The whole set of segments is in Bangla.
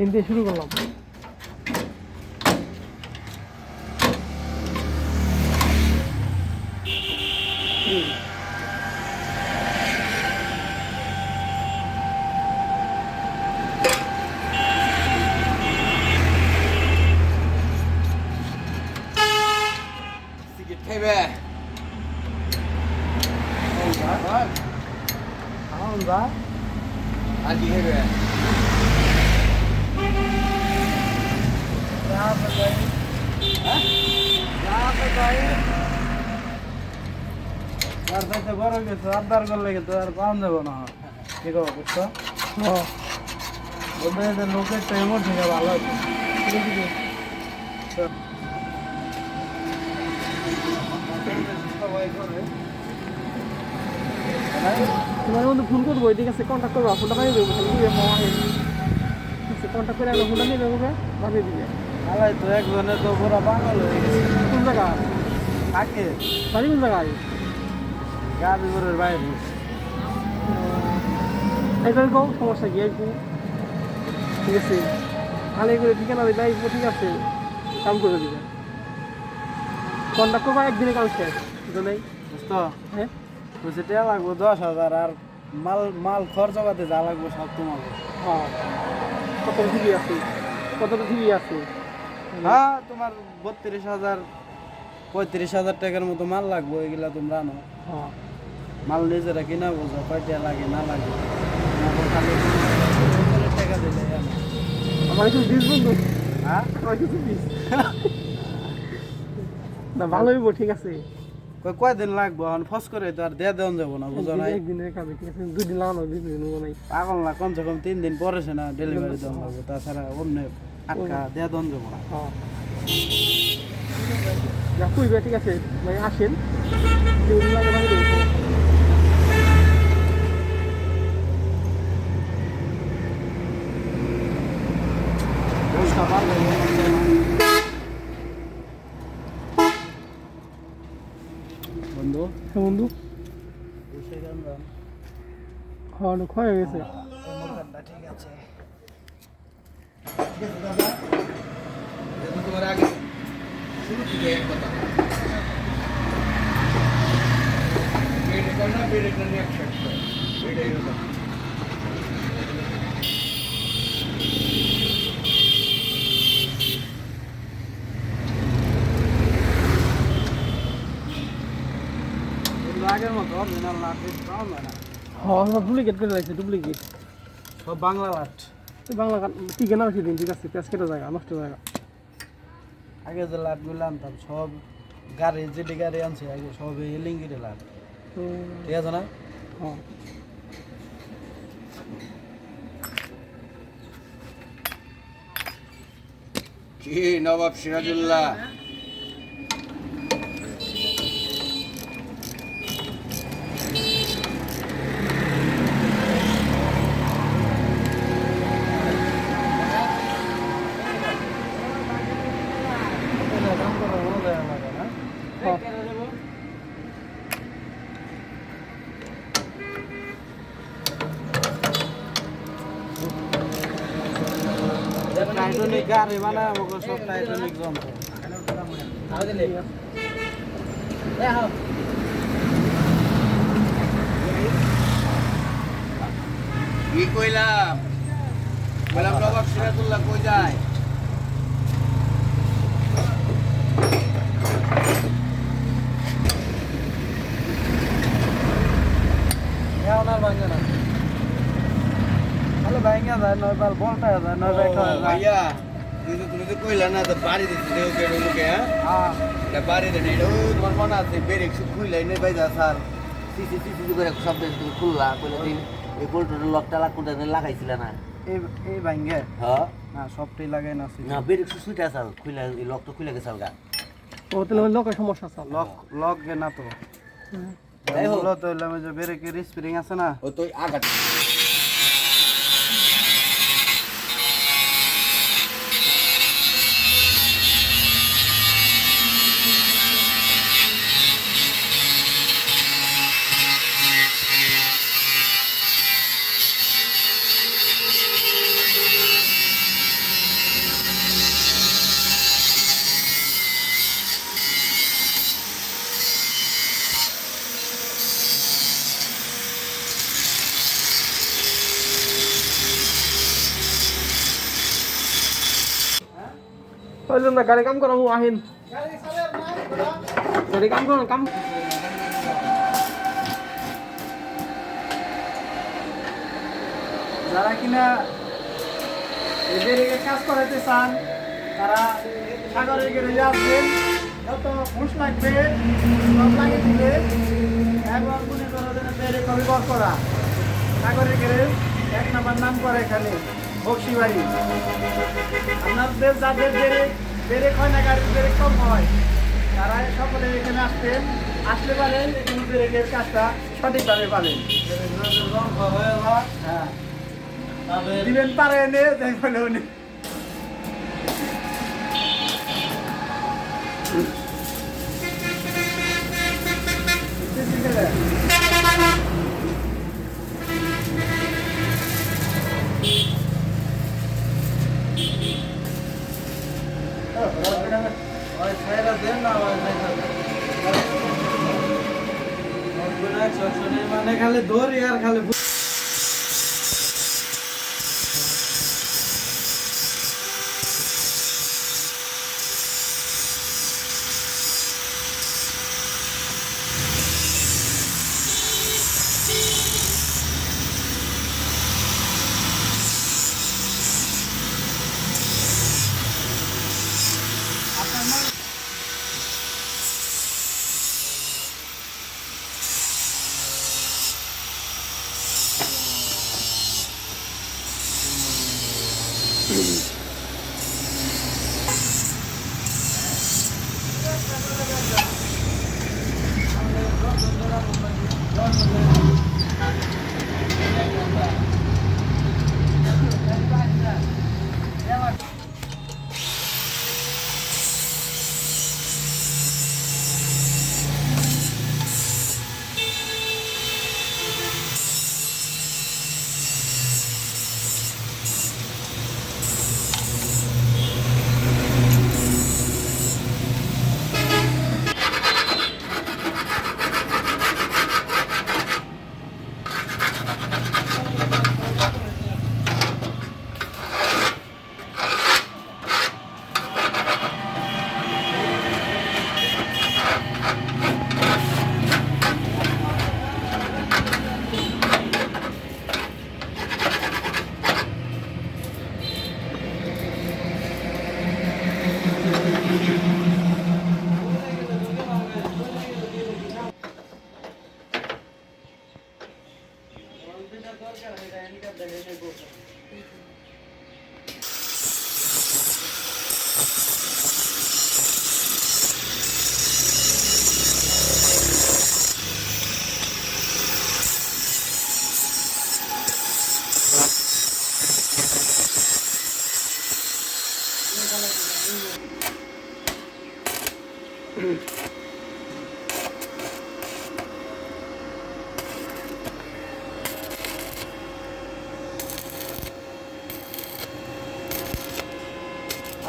এন দিয়ে শুরু করলাম সিগারেট খাইবে আমরা আর কি খাইবে আর তাইতে বড় কিছু করলে কিন্তু আর পাওয়া যাবে না। ঠিক হ্যাঁ ওদের যে লোকের টাইমও ঠিক ভালো আছে। তোমার বন্ধু ফোন করব ঠিক আছে কন্ট্যাক্ট করব ফোনটা পাঠিয়ে দেবো কন্ট্যাক্ট করে আগে ফোনটা নিয়ে দেবো পাঠিয়ে দিবে। আলাই তো একজনে তো পুরো পাগল হয়ে গেছে। কোন জায়গা থাকে বাড়ি কোন জায়গায়। গাজীপুরের বাইরে। এটার কো সমস্যা কি? একটু ঠিক আছে। খালি করে ঠিকানা দিবে এই ঠিক আছে। কাম করে দিবে। কন্ট্যাক্ট করব একদিনে কাজ শেষ বুঝো নেই? বুঝতো হ্যাঁ? বুঝছে টিয়া লাগবো দশ হাজার আর মাল মাল খরচ করতে যা লাগবো সব তোমার। হ্যাঁ কতটা ঠিকই আছে? কতটা ঠিকই আছে? হ্যাঁ তোমার বত্রিশ হাজার পঁয়ত্রিশ হাজার টাকার মতো মাল লাগবো এগুলা তোমরা আনো। মাল নিজেরা কিনা বোঝো কয়টা লাগে না লাগে। আমাকে খালি পনেরো টাকা দিলে আনো। আমার কিছু দিস বন্ধু হ্যাঁ আমার কিছু দিস না ভালো হইব ঠিক আছে। কয় কয়দিন লাগবো? এখন ফস করে তো আর দিয়ে দেওয়া যাব না বুঝো নাই? একদিনের কামে ঠিক আছে দুই লাগানো দুই দিন নাই। পাগল না কমসে কম তিন দিন পরেছে না ডেলিভারি দেওয়া লাগবে তাছাড়া অন্য আটকা দিয়ে দেওয়া যাব না। হ্যাঁ যা কইবে ঠিক আছে ভাই আসেন। পারলে বন্ধু? হ্যাঁ বন্ধু। হয়ে গেছে? ঠিক আছে। তোমার আগে। শুরু থেকে এক কথা। বেড কর না বেড একটা নিয়ে একসাথে। কর বেড এরকম কিন্তু আগের মতো অরিজিনাল লাট পাওয়া যায় না হ্যাঁ সব ডুপ্লিকেট করে লাগছে ডুপ্লিকেট সব বাংলা লাট বাংলা টিকে না উঠিয়ে দিন ঠিক আছে পেঁচ কেটে জায়গা নষ্ট জায়গা। আগে যে লাটগুলো আনতাম সব গাড়ি যেটি গাড়ি আনছে আগে সব এলিঙ্গিরে লাট তো ঠিক আছে না? হ্যাঁ কি নবাব সিরাজুল্লাহ? আমাকে সব টাইটানিক যন্ত্র কি কইলাম? বললাম নবাব সিরাজুল্লাহ কই যায়। ভাইয়া। তুই তো তুমি তো কইলা না তো বাড়ি দিতে দেও কে লোকে হ্যাঁ এটা বাড়ি দেন এটা ও তোমার মনে আছে বেরেক সব খুইলাই নেই যা স্যার সিসি সিসি করে সব বেশ তুমি খুললা কইলে দিন এই বোল্টের লকটা লাকুটা লাগাইছিল না এই এই ভাঙ্গে হ্যাঁ না সবটাই লাগাই না না বেরিক সুইটা আসাল খুলে এই লকটা খুলে গেছাল গা ও তাহলে ওই লোকের সমস্যা আছে লক লক গে না তো যাই হোক। মূলত হইলাম যে ব্রেকের স্প্রিং আছে না ও তো আঘাত ওই জন্য গাড়ি কাম করা আহিন। গাড়ি কাম করো, কাম। যারা কিনা ব্রেকে কাজ করাইতে চান, তারা সাগরের গ্যারেজে আসবেন যত ঘুষ লাগবে, সব লাগিয়ে দিবে। এবং মনে যেন ব্রেক হবে বর করা। সাগরের গ্যারেজ এক নাম্বার নাম করে এখানে বক্সিবাড়ি। আপনাদের যাদের ব্রেক ব্রেক হয় না গাড়ির ব্রেক কম হয়। তারা সকলে এখানে আসতেন আসতে পারেন এখানে ব্রেকের কাজটা সঠিকভাবে পাবেন হ্যাঁ দিবেন পারেন এনে দেখবেন উনি। খালি দৌড় আর খালি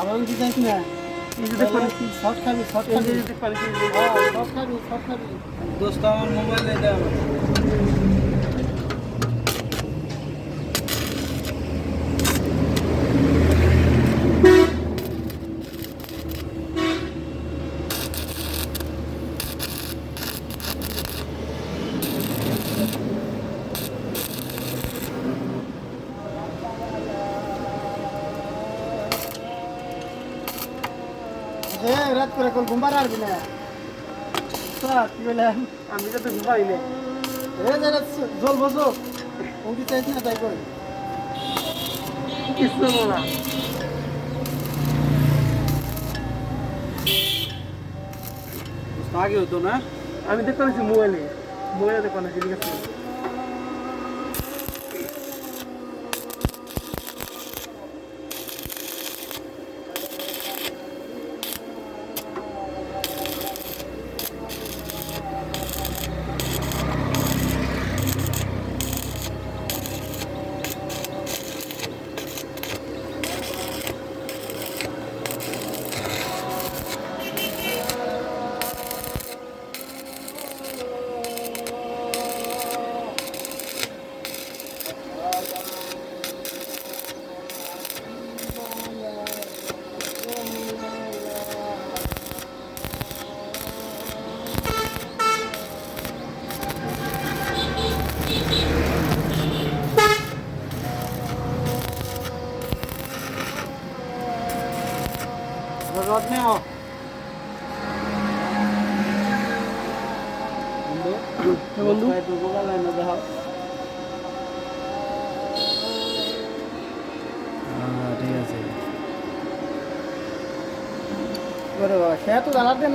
আবার কি যাইস না? শর্ট খাবি শর্ট খাবি শর্ট খাবি শর্ট খাবি দোস্ত আমার মোবাইলে দাও কল ঘুমবার আসবি না কি বললেন? আমি তো ঘুমাই নেই এ যে জল বসো। ওটি চাইছি না তাই কই কিছু না। আগে হতো না? আমি দেখতে পাচ্ছি মোবাইলে। মোবাইলে দেখতে পাচ্ছি ঠিক আছে।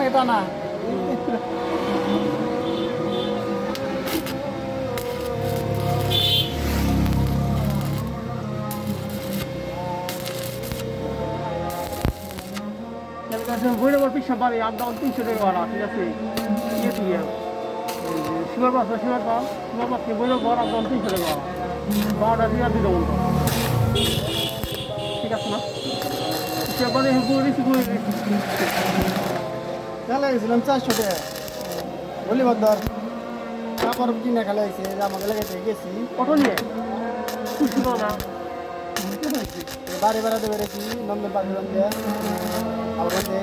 এটা না। বাড়ি ভাড়া ঠিক আছে ইয়ে দিয়ে শিবার বাস শিবার বাস শিবার বাস ভৈরবর আপ ডাউন তিনশো টাকা ভাড়া বারোটা দিয়ে দিতে বলব ঠিক আছে না রিসি করে খেলা গেছিলাম চারশো টাকা। বলি বদর কাপড় কিনে খেলা হয়েছে জামা লাগাইতে গেছি। অটো নিয়ে? বাড়ি বেড়াতে বেড়েছি নন্দন পাখি আবার বন্ধে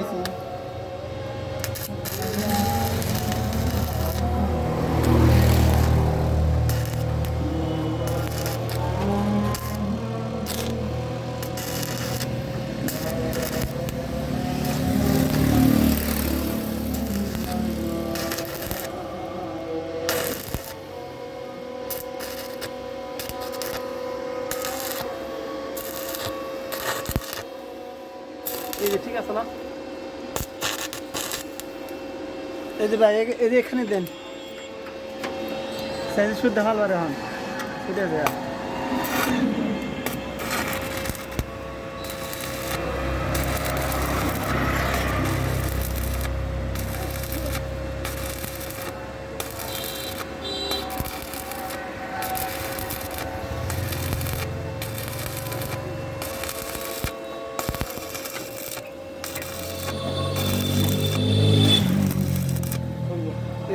যে ভাই এখানে দেন। সাইজ শুদ্ধ ভালো রে হন। শুদ্ধ দেয়া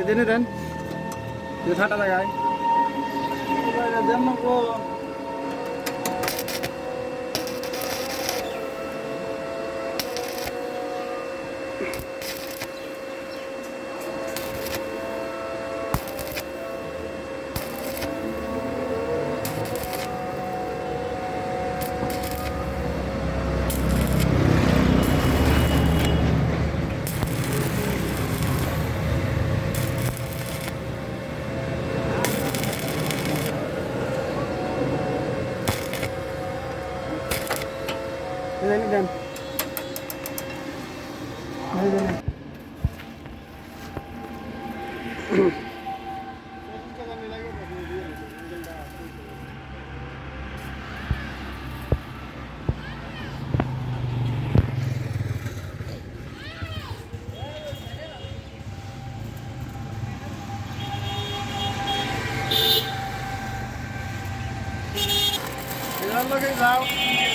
এদিনে দেন। যে ছাটা লাগায় দেন না গো এদিনে দেন এই দেন এর লগে যাও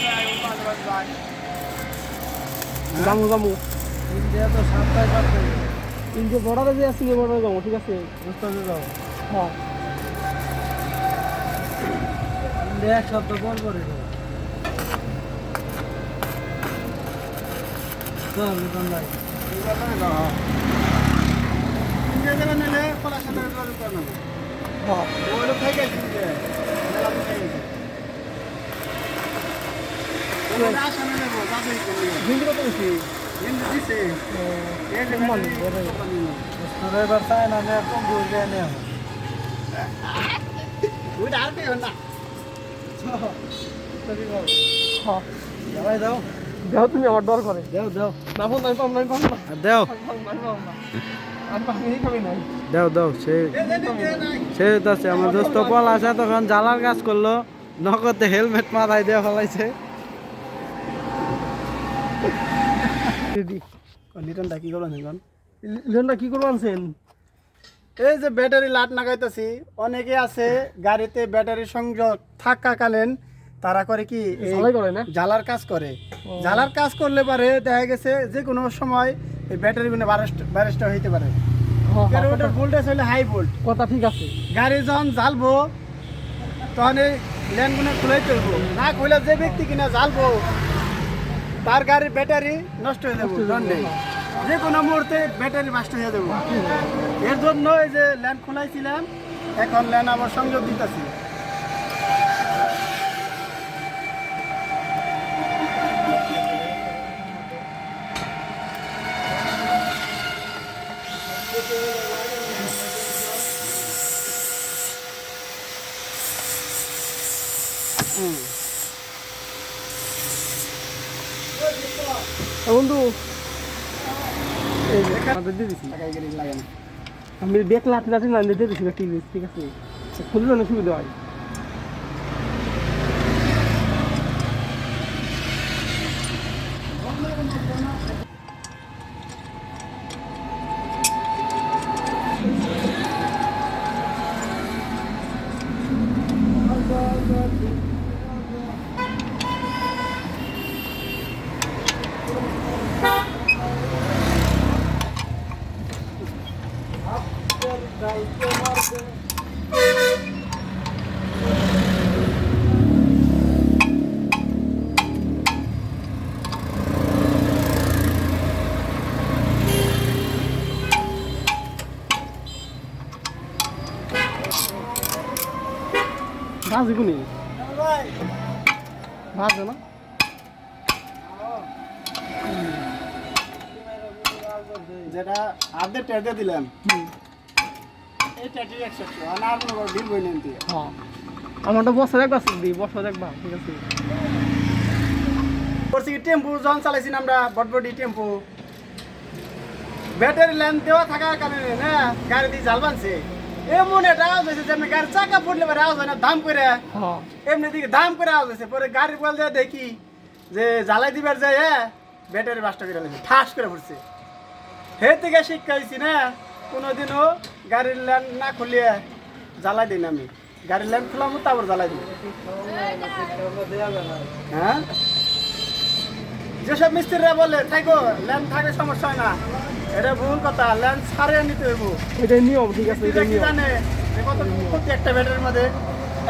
যাই পাঁচ বাজ যাই জামু জামু ইন্ডিয়া তো সাতটায় পারবে ইন্ডিয়া বর্ডারে যে আছে বর্ডারে যাব ঠিক আছে? বুঝতে যাও হ্যাঁ। ইন্ডিয়া এক সপ্তাহ পর পরে যাবে হ্যাঁ। আসামে নেব দাও তুমি আমার ডর করে। দেও দেও। না ফোন নাই পাম নাই পাম না দেও। সে আমার দোস্ত পল আছে তখন জ্বালার কাজ করল নগদে হেলমেট মাথায় দিয়ে ফেলাইছে। দিদি লিটনটা কি করবেন এখন লিওনটা কি করব আনছেন? এই যে ব্যাটারি লাট লাগাইতেছি অনেকে আছে গাড়িতে ব্যাটারি সংযোগ থাকাকালীন তারা করে কি জ্বালার কাজ করে। জ্বালার কাজ করলে পারে দেখা গেছে যে কোনো সময় এই ব্যাটারি মানে ব্যারেস্টা হইতে পারে। হ্যাঁ, কারণ হ্যাঁ, ওটার ভোল্টেজ হলে হাই ভোল্ট কথা ঠিক আছে। গাড়ি যখন জ্বালবো তখন এই ল্যান্ডগুলো খুলে চলবো। না খুলে যে ব্যক্তি কিনা জ্বালবো তার গাড়ির ব্যাটারি নষ্ট হয়ে যাব দণ্ডে যে কোনো মুহূর্তে ব্যাটারি নষ্ট হয়ে যাব। এর জন্য এই যে ল্যান্ড খোলাইছিলাম এখন ল্যান্ড আবার সংযোগ দিতেছি। এ বন্ধু আমি বেক লাট লাট না দিয়ে আছে ঠিক আছে? খুললে না সুবিধা হয়। ভাজি কোনি? ভাজ না। যেটা আর্ধে টেটে দিলাম। হ্যাঁ আমারটা বছর একবার দিই বছর একবার ঠিক আছে? করছি টেম্পু যখন চালাইছি আমরা বটবডি টেম্পু। ব্যাটারি লাইন দেওয়া থাকার কারণে না গাড়ি দিয়ে জাল বানছে। এমন একটা আওয়াজ হয়েছে যে আমি গাড়ি চাকা ফুটলে পরে আওয়াজ হয় না দাম করে। হ্যাঁ এমনি দিকে দাম করে আওয়াজ হয়েছে পরে গাড়ির বল দিয়ে দেখি যে জ্বালাই দিবার যায় হ্যাঁ ব্যাটারি বাসটা করে ঠাস করে পড়ছে। হে থেকে শিক্ষা হয়েছি না কোনোদিনও গাড়ির লাইন না খুলিয়ে জ্বালাই দিন আমি। গাড়ির লাইন খোলাম তারপর জ্বালাই দিই হ্যাঁ? যেসব মিস্ত্রিরা বলে থাকো ল্যান্ড থাকে সমস্যা হয় না। এটা ভুল কথা ল্যান্ড সারিয়ে নিতে হইব। এটাই নিয়ম ঠিক আছে এটাই কি নিয়ম। জানে? কত প্রতি একটা ব্যাটারির মধ্যে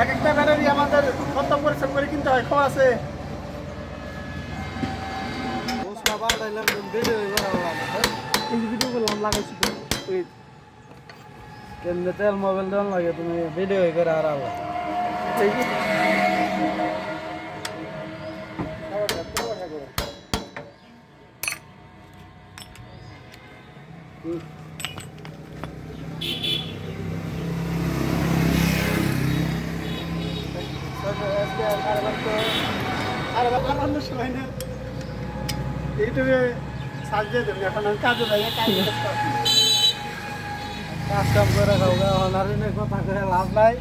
এক একটা ব্যাটারি আমাদের কত পরিশ্রম করে কিনতে হয় খবর আছে। এই ভিডিও করলাম লাগাইছি তো ওই কেমনে তেল মোবাইল দেওয়ার লাগে? তুমি ভিডিও করে আর আবার ইউটিউবে সার্চ দিয়ে দেবেন এখন কাজে যাই, কাজ। কাজ কাম করে খাও গা আর এনে কথা করে লাভ নাই।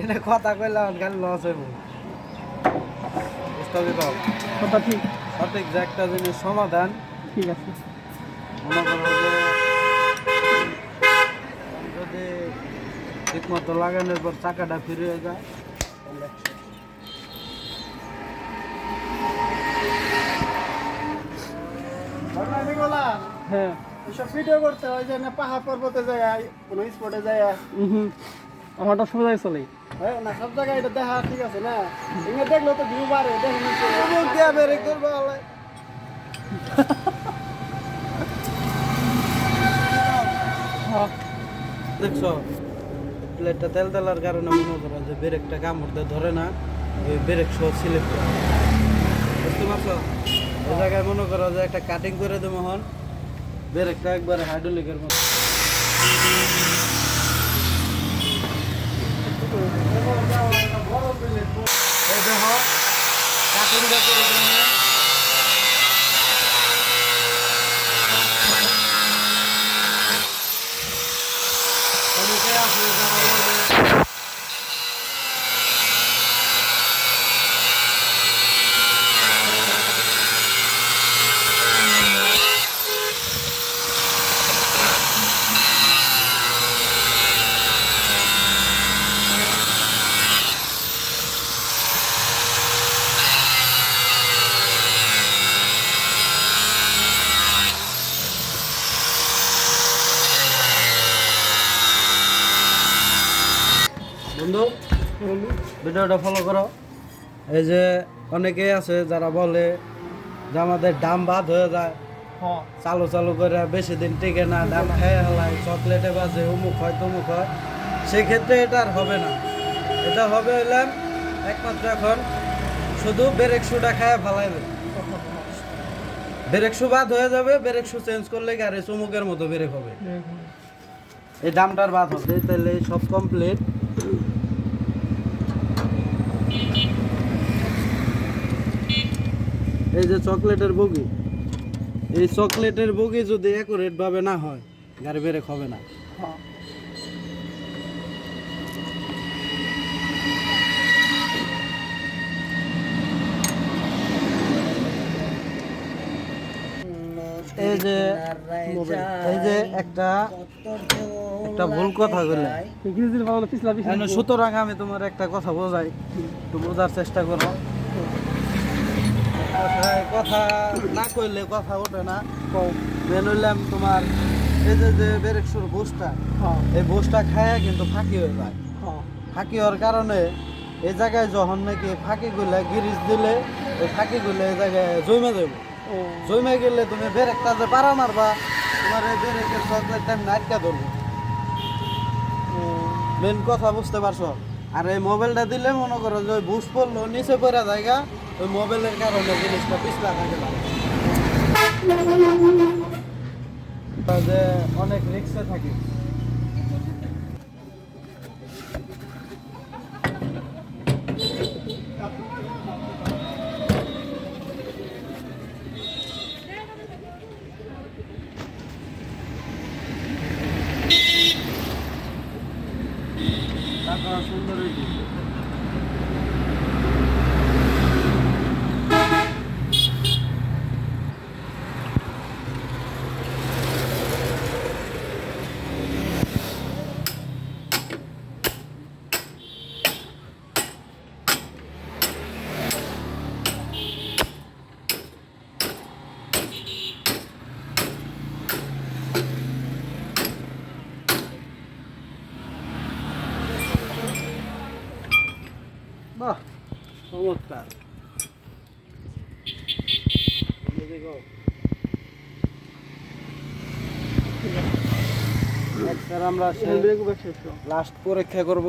এনে কথা কইলে আমার খালি লস হইব। বুঝতে পারো কথা ঠিক। সঠিক যে একটা জিনিস সমাধান। ঠিক আছে। মনে করো যে যদি ঠিক মতো লাগানোর পর চাকাটা ফিরে যায় তাহলে ঘটনা কি বললাম হ্যাঁ এসব ভিডিও করতে হয় যে না পাহাড় পর্বতে যায় কোনো স্পটে যায়। হুম চলে। হ্যাঁ না সব জায়গায় এটা দেখা ঠিক আছে না। দেখলে তো ভিউ বাড়ে দেখুন মুখ দিয়া বেরে করব আলাই। হ্যাঁ দেখছ প্লেটটা তেল তেলার কারণে মনে করো যে ব্রেকটা কামড়তে ধরে না ওই ব্রেক সহ স্লিপ করে। বুঝতে পারছ? এই জায়গায় মনে করো যে একটা কাটিং করে দেবো হন ব্রেকটা একবারে হাইড্রোলিকের মতো এই দেখো কাটিংটা করে দেবো অনেকে আছে যারা বলবে বন্ধু ভিডিওটা ফলো করো। এই যে অনেকেই আছে যারা বলে যে আমাদের দাম বাদ হয়ে যায়। হ্যাঁ। চালু চালু করে বেশি দিন টিকে না দাম খেয়ে হেলায় চকলেটে বাজে অমুক হয় তমুক হয়। সেক্ষেত্রে এটা আর হবে না। এটা হবে হইলাম একমাত্র এখন শুধু ব্রেক শুটা খায় ফালাইবে। ব্রেক শু বাদ হয়ে যাবে ব্রেক শু চেঞ্জ করলে গাড়ি চুমুকের মতো ব্রেক হবে। এই দামটার বাদ হবে তাহলে সব কমপ্লিট এই যে চকলেটের বগি এই চকলেটের বগি যদি অ্যাকুরেট ভাবে না হয় গাড়ি ব্রেক হবে না। এই যে এই যে একটা একটা ভুল কথা বললে। সুতরাং আমি তোমার একটা কথা বোঝাই একটু বোঝার চেষ্টা করো। কথায়, কথা না কইলে কথা ওঠে না। মেন হইলাম তোমার এই যে যে ব্রেকসুর বুসটা এই বুসটা খায় কিন্তু ফাঁকি হয়ে যায়। ফাঁকি হওয়ার কারণে এই জায়গায় যখন নাকি ফাঁকি গুলা গিরিজ দিলে, ওই ফাঁকি গুলো এই জায়গায় জমে যাবে জমে গেলে তুমি ব্রেকটা যে পারা মারবা, তোমার এই ব্রেকের চকলেট টাইম নাটকা ধরবে। মেন কথা বুঝতে পারছ? আর এই মোবাইলটা দিলে মনে করো যে ওই বুস পড়ল, নিচে পড়া জায়গা, ওই মোবাইলের কারণে জিনিসটা পিছলা থাকে যে অনেক রিক্সে থাকি টাকা সুন্দর হয়েছে বাহ চমৎকার। দেখো। আমরা লাস্ট পরীক্ষা করব।